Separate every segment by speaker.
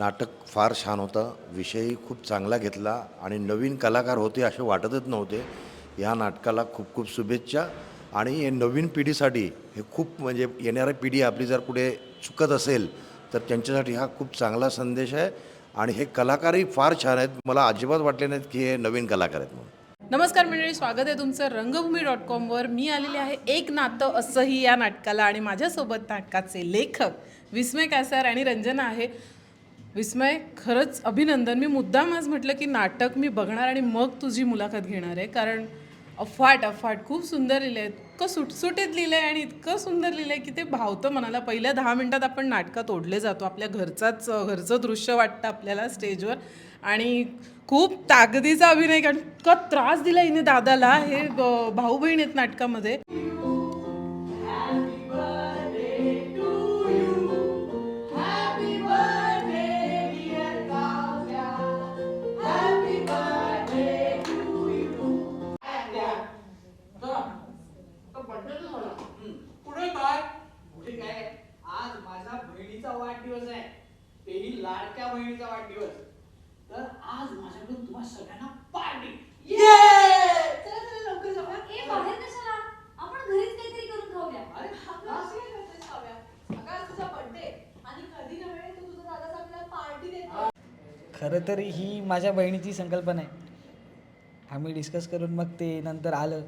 Speaker 1: नाटक फार छान होतं. विषयही खूप चांगला घेतला आणि नवीन कलाकार होते असे वाटतच नव्हते. या नाटकाला खूप खूप शुभेच्छा आणि हे नवीन पिढीसाठी हे खूप म्हणजे येणारी पिढी आपली जर कुठे चुकत असेल तर त्यांच्यासाठी हा खूप चांगला संदेश आहे आणि हे कलाकारही फार छान आहेत. मला अजिबात वाटले नाहीत की हे नवीन कलाकार आहेत म्हणून.
Speaker 2: नमस्कार मंडळी स्वागत आहे तुमचं रंगभूमी डॉट कॉमवर मी आलेले आहे एक नातं असंही या नाटकाला आणि माझ्यासोबत नाटकाचे लेखक विस्मय कासार आणि रंजना आहे. विस्मय खरंच अभिनंदन. मी मुद्दाम आज म्हटलं की नाटक मी बघणार आणि मग तुझी मुलाखत घेणार आहे. कारण अफाट अफाट खूप सुंदर लिहिलं आहे इतकं सुटसुटीत लिहिलं आहे आणि इतकं सुंदर लिहिलं आहे की ते भावतं मनाला. पहिल्या दहा मिनटात आपण नाटकात ओढले जातो. आपल्या घरचाच घरचं दृश्य वाटतं आपल्याला स्टेजवर. आणि खूप ताकदीचा अभिनय कारण इतका त्रास दिला हिने दादाला. हे भाऊ बहीण आहेत नाटकामध्ये.
Speaker 3: बहिणीचा वाढदिवस आहे. तेही लाडक्या बहिणीचा वाढदिवस. तर आज माझ्याकडून तुम्हा सगळ्यांना पार्टी चला चला लवकर जाऊया.
Speaker 4: ए बाहेर कशाला? आपण घरीच काहीतरी करून खाऊया.
Speaker 3: अरे
Speaker 5: अगं, असं काय करतेस काव्या? अगं, आज तुझा birthday. आणि कधी नव्हे तू तुझा दादाचा आपल्याला party देतोय.
Speaker 6: खरं तर ही माझ्या बहिणीची संकल्पना आहे. आम्ही डिस्कस करून मग ते नंतर आलं.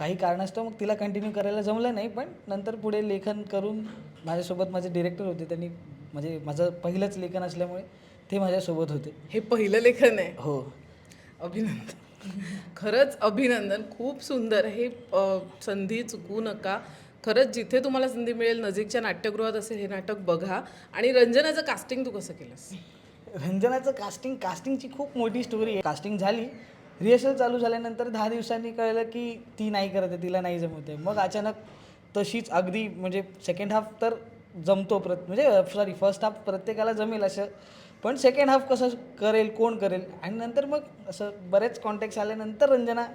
Speaker 6: काही कारणास्तव मग तिला कंटिन्यू करायला जमलं नाही पण नंतर पुढे लेखन करून माझ्यासोबत माझे डिरेक्टर होते त्यांनी म्हणजे माझं पहिलंच लेखन असल्यामुळे ते माझ्यासोबत होते.
Speaker 2: हे पहिलं लेखन आहे?
Speaker 6: हो.
Speaker 2: अभिनंदन. खरंच अभिनंदन. खूप सुंदर. हे संधी चुकवू नका. खरंच जिथे तुम्हाला संधी मिळेल नजीकच्या नाट्यगृहात असेल हे नाटक बघा. आणि रंजनाचं कास्टिंग तू कसं केलंस?
Speaker 6: रंजनाचं कास्टिंग कास्टिंगची खूप मोठी स्टोरी आहे. कास्टिंग झाली रिहर्सल चालू झाल्यानंतर दहा दिवसांनी कळलं की ती नाही करत आहे तिला नाही जमत आहे. मग अचानक तशीच अगदी म्हणजे सेकंड हाफ तर जमतो प्रत म्हणजे सॉरी फर्स्ट हाफ प्रत्येकाला जमेल असं. पण सेकंड हाफ कसं करेल कोण करेल? आणि नंतर मग असं बरेच कॉन्टॅक्ट्स आल्यानंतर रंजना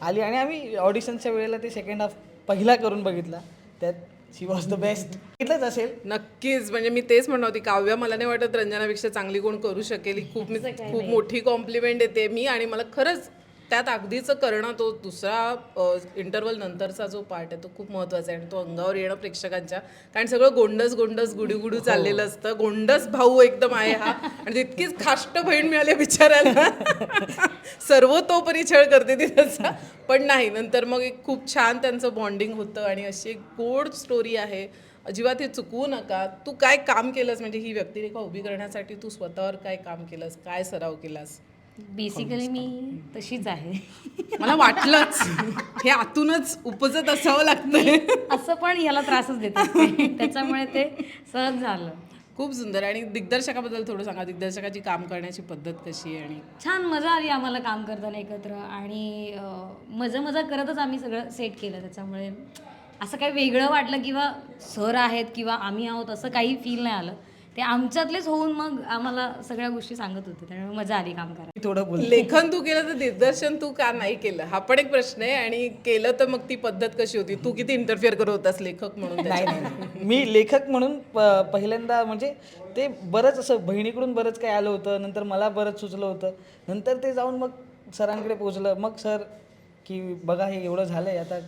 Speaker 6: आली आणि आम्ही ऑडिशनच्या वेळेला ते सेकंड हाफ पहिला करून बघितला. त्यात शी वॉज द बेस्ट बघितलंच असेल?
Speaker 2: नक्कीच. म्हणजे मी तेच म्हणत होती काव्या मला नाही वाटत रंजनापेक्षा चांगली कोण करू शकेल. ही खूप मी खूप मोठी कॉम्प्लिमेंट येते. मी आणि मला खरंच त्यात अगदीच करणं तो दुसरा इंटरवल नंतरचा जो पार्ट आहे तो खूप महत्त्वाचा आहे आणि तो अंगावर येणं प्रेक्षकांच्या कारण सगळं गोंडस गोंडस गुडीगुडू चाललेलं असतं. गोंडस भाऊ एकदम आहे हा. आणि तितकीच खाष्ट बहीण मिळाली बिचारायला सर्वतोपरी छळ करते ती त्याचा. पण नाही नंतर मग एक खूप छान त्यांचं बॉन्डिंग होतं आणि अशी एक गोड स्टोरी आहे. अजिबात हे चुकवू नका. तू काय काम केलंस? म्हणजे ही व्यक्तिरेखा उभी करण्यासाठी तू स्वतःवर काय काम केलंस? काय सराव केलास?
Speaker 4: बेसिकली मी तशीच आहे.
Speaker 2: मला वाटलंच. हे आतूनच उपजत असावं लागतंय.
Speaker 4: असं पण याला त्रासच देत. त्याच्यामुळे ते सहज झालं.
Speaker 2: खूप सुंदर. आणि दिग्दर्शकाबद्दल थोडं सांगा. दिग्दर्शकाची काम करण्याची पद्धत कशी आहे आणि
Speaker 4: छान मजा आली आम्हाला काम करताना एकत्र. आणि मजा मजा करतच आम्ही सगळं सेट केलं. त्याच्यामुळे असं काही वेगळं वाटलं किंवा सर आहेत किंवा आम्ही आहोत असं काही फील नाही आलं. ते आमच्यातलेच होऊन मग आम्हाला सगळ्या गोष्टी सांगत होते. त्यामुळे मजा आली काम करायला.
Speaker 6: थोडं बोल
Speaker 2: लेखन तू केलं तर दिग्दर्शन तू का नाही केलं? हा पण एक प्रश्न आहे आणि केलं तर मग ती पद्धत कशी होती? तू किती इंटरफिअर करत होतास लेखक म्हणून
Speaker 6: नाही
Speaker 2: त्याच्यात?
Speaker 6: नाही नाही. मी लेखक म्हणून प- पहिल्यांदा म्हणजे ते बरंच असं बहिणीकडून बरंच काही आलं होतं. नंतर मला बरंच सुचलं होतं. नंतर ते जाऊन मग सरांकडे पोचलं. मग सर की बघा हे एवढं झालं आहे आता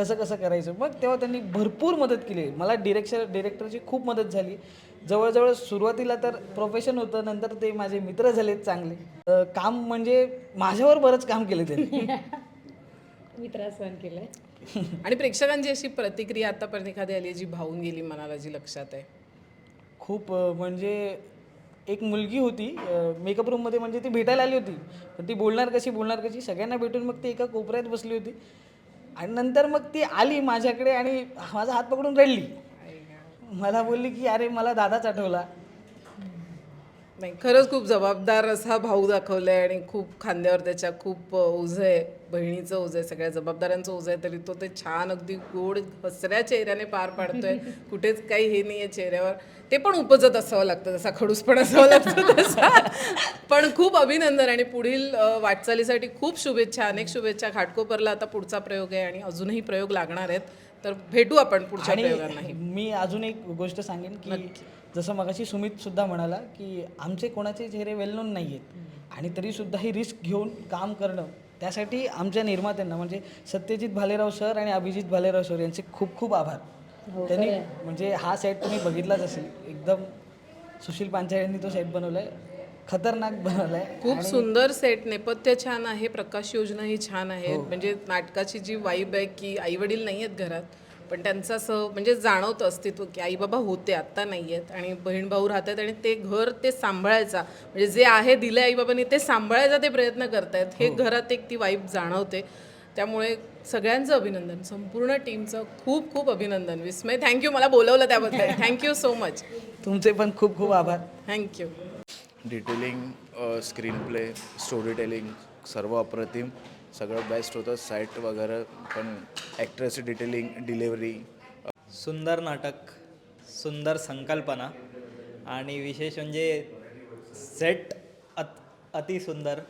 Speaker 6: कसं कसं करायचं? मग तेव्हा त्यांनी भरपूर मदत केली. मला डिरेक्शन डिरेक्टरची खूप मदत झाली. जवळजवळ सुरुवातीला तर प्रोफेशन होतं नंतर ते माझे मित्र झाले चांगले. काम म्हणजे माझ्यावर बरंच काम केलं त्यांनी.
Speaker 4: मी त्रास सहन केलाय.
Speaker 2: आणि प्रेक्षकांची अशी प्रतिक्रिया आतापर्यंत एखादी आली जी भावून गेली मनाला जी लक्षात आहे?
Speaker 6: खूप म्हणजे एक मुलगी होती. मेकअप रूममध्ये म्हणजे ती भेटायला आली होती. पण ती बोलणार कशी बोलणार कशी सगळ्यांना भेटून मग ती एका कोपऱ्यात बसली होती. आणि नंतर मग ती आली माझ्याकडे आणि माझा हात पकडून रडली. मला बोलली की अरे मला दादाच आठवला.
Speaker 2: नाही खरंच खूप जबाबदार असा भाऊ दाखवलाय आणि खूप खांद्यावर त्याच्या खूप ओझ आहे. बहिणीचं ओझ आहे सगळ्या जबाबदाऱ्यांचं ओझ आहे तरी तो ते छान अगदी गोड हसऱ्या चेहऱ्याने पार पाडतोय. कुठेच काही हे नाही आहे चेहऱ्यावर. ते पण उपजत असावं लागतं जसा खडूसपण असावं लागतं तसा. पण खूप अभिनंदन आणि पुढील वाटचालीसाठी खूप शुभेच्छा अनेक शुभेच्छा. घाटकोपरला आता पुढचा प्रयोग आहे आणि अजूनही प्रयोग लागणार आहेत. तर भेटू आपण पुढच्या
Speaker 6: आणि
Speaker 2: प्रयोगांनाही.
Speaker 6: मी अजून एक गोष्ट सांगेन की जसं मगाशी सुमित सुद्धा म्हणाला की आमचे कोणाचे चेहरे वेल नोन नाही आहेत आणि तरी सुद्धा ही रिस्क घेऊन काम करणं त्यासाठी आमच्या निर्मात्यांना म्हणजे सत्यजित भालेराव सर आणि अभिजित भालेराव सर यांचे खूप खूप आभार. त्यांनी म्हणजे हा सेट तुम्ही बघितलाच असेल. एकदम सुशील पांचाळ यांनी तो सेट बनवलाय. खतरनाक बनवलाय.
Speaker 2: खूप सुंदर सेट नेपथ्य छान आहे प्रकाश योजना ही छान आहे. म्हणजे नाटकाची जी वाईब आहे की आई वडील नाही आहेत घरात पण त्यांचं असं म्हणजे जाणवतं अस्तित्व की आई बाबा होते आत्ता नाही आहेत आणि बहीण भाऊ राहतात आणि ते घर ते सांभाळायचा. म्हणजे जे आहे दिले आई बाबांनी ते सांभाळायचा ते प्रयत्न करतायत. हे घरात एक ती वाईब जाणवते. त्यामुळे सगळ्यांचं अभिनंदन संपूर्ण टीमचं खूप खूप अभिनंदन. विस्मय थँक्यू मला बोलवलं त्याबद्दल. थँक्यू सो मच
Speaker 6: तुमचे पण खूप खूप आभार.
Speaker 2: Thank you
Speaker 7: detailing screen play story telling सर्व अप्रतिम. सगळं बेस्ट होतं. सेट वगैरे पण ॲक्ट्रेस डिटेलिंग डिलेवरी
Speaker 8: सुंदर नाटक सुंदर संकल्पना आणि विशेष म्हणजे सेट अत अतिसुंदर.